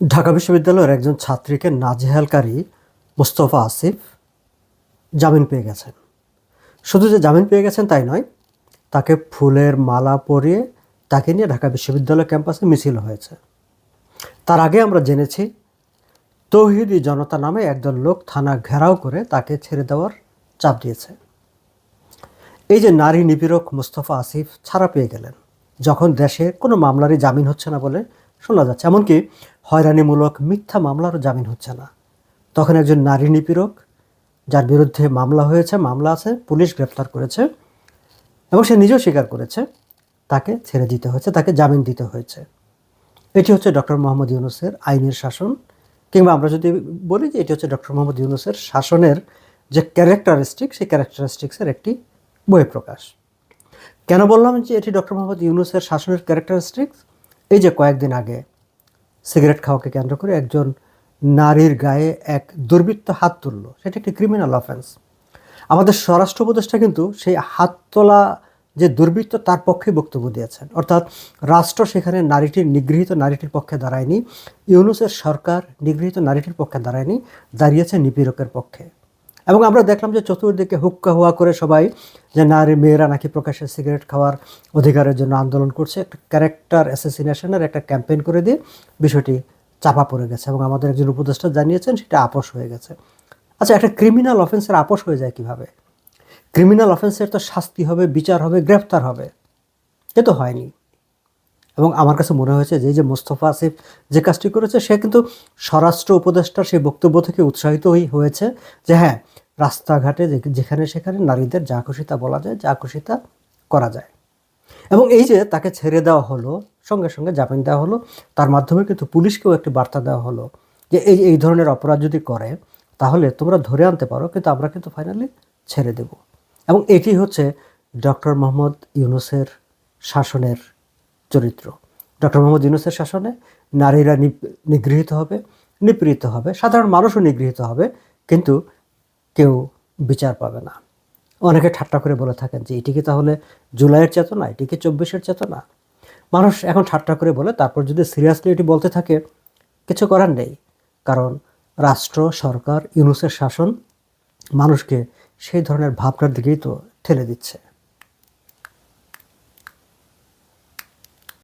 ঢাকা বিশ্ববিদ্যালয়ের একজন ছাত্রীকে নাজেহালকারী মোস্তফা আসিফ জামিন পেয়ে গেছেন। শুধু যে জামিন পেয়ে গেছেন তাই নয়, তাকে ফুলের মালা পরিয়ে তাকে নিয়ে ঢাকা বিশ্ববিদ্যালয় ক্যাম্পাসে মিছিল হয়েছে। তার আগে আমরা জেনেছি, তৌহিদি জনতা নামে একদল লোক থানা ঘেরাও করে তাকে ছেড়ে দেওয়ার চাপ দিয়েছে। এই যে নারী নিপীড়ক মুস্তফা আসিফ ছাড়া পেয়ে গেলেন, যখন দেশে কোনো মামলারই জামিন হচ্ছে না বলে শোনা যাচ্ছে। এমনকি হয়রানিমূলক মিথ্যা মামলারও জামিন হচ্ছে না। তখন একজন নারী নিপীড়ক, যার বিরুদ্ধে মামলা হয়েছে, মামলা আছে, পুলিশ গ্রেপ্তার করেছে এবং সে নিজেও স্বীকার করেছে, তাকে ছেড়ে দিতে হয়েছে, তাকে জামিন দিতে হয়েছে। এটি হচ্ছে ডক্টর মোহাম্মদ ইউনুসের আইনের শাসন, কিংবা আমরা যদি বলি যে এটি হচ্ছে ডক্টর মোহাম্মদ ইউনুসের শাসনের যে ক্যারেক্টারিস্টিক, সেই ক্যারেক্টারিস্টিক্সের একটি বই প্রকাশ কেন বললাম যে এটি ডক্টর মোহাম্মদ ইউনুসের শাসনের ক্যারেক্টারিস্টিক্স এই যে কয়েকদিন আগে সিগারেট খাওয়াকে কেন্দ্র করে একজন নারীর গায়ে এক দুর্বৃত্ত হাত তুলল। সেটা একটি ক্রিমিনাল অফেন্স আমাদের স্বরাষ্ট্র উপদেষ্টা কিন্তু সেই হাত তোলা যে দুর্বৃত্ত, তার পক্ষে বক্তব্য দিয়েছেন। অর্থাৎ রাষ্ট্র সেখানে নারীটির নিগৃহীত নারীটির পক্ষে দাঁড়ায়নি। ইউনুসের সরকার নিগৃহীত নারীটির পক্ষে দাঁড়ায়নি, দাঁড়িয়েছে নিপীড়কের পক্ষে। এবং আমরা দেখলাম যে চতুর্দিকে হুক্কা হুয়া করে সবাই যে নারী মেয়েরা নাকি প্রকাশ্যে সিগারেট খাওয়ার অধিকারের জন্য আন্দোলন করছে। একটা ক্যারেক্টার অ্যাসোসিনেশনের একটা ক্যাম্পেইন করে দিয়ে বিষয়টি চাপা পড়ে গেছে এবং আমাদের একজন উপদেষ্টা জানিয়েছেন সেটা আপোষ হয়ে গেছে। আচ্ছা একটা ক্রিমিনাল অফেন্সের আপোষ হয়ে যায় কীভাবে? ক্রিমিনাল অফেন্সের তো শাস্তি হবে, বিচার হবে, গ্রেফতার হবে। এ তো হয়নি। এবং আমার কাছে মনে হয়েছে যে যে মোস্তফা আসিফ যে কাজটি করেছে, সে কিন্তু স্বরাষ্ট্র উপদেষ্টার সেই বক্তব্য থেকে উৎসাহিত হয়েছে যে হ্যাঁ রাস্তাঘাটে যেখানে সেখানে নারীদের যা খুশি তা বলা যায়, যা খুশি তা করা যায়। এবং এই যে তাকে ছেড়ে দেওয়া হলো, সঙ্গে সঙ্গে জামিন দেওয়া হলো, তার মাধ্যমে কিন্তু পুলিশকেও একটি বার্তা দেওয়া হলো যে, এই এই ধরনের অপরাধ যদি করে, তাহলে তোমরা ধরে আনতে পারো, কিন্তু আমরা কিন্তু ফাইনালি ছেড়ে দেব। এবং এটি হচ্ছে ডক্টর মোহাম্মদ ইউনুসের শাসনের চরিত্র। ডক্টর মোহাম্মদ ইউনুসের শাসনে নারীরা নিগৃহীত হবে, নিপীড়িত হবে, সাধারণ মানুষও নিগৃহীত হবে, কিন্তু কেউ বিচার পাবে না। অনেকে ঠাট্টা করে বলে থাকেন যে এটিকে তাহলে জুলাইয়ের চেতনা? এটিকে চব্বিশের চেতনা? মানুষ এখন ঠাট্টা করে বলে, তারপর যদি সিরিয়াসলি এটি বলতে থাকে, কিছু করার নেই। কারণ রাষ্ট্র, সরকার, ইউনুসের শাসন মানুষকে সেই ধরনের ভাবনার দিকেই তো ঠেলে দিচ্ছে।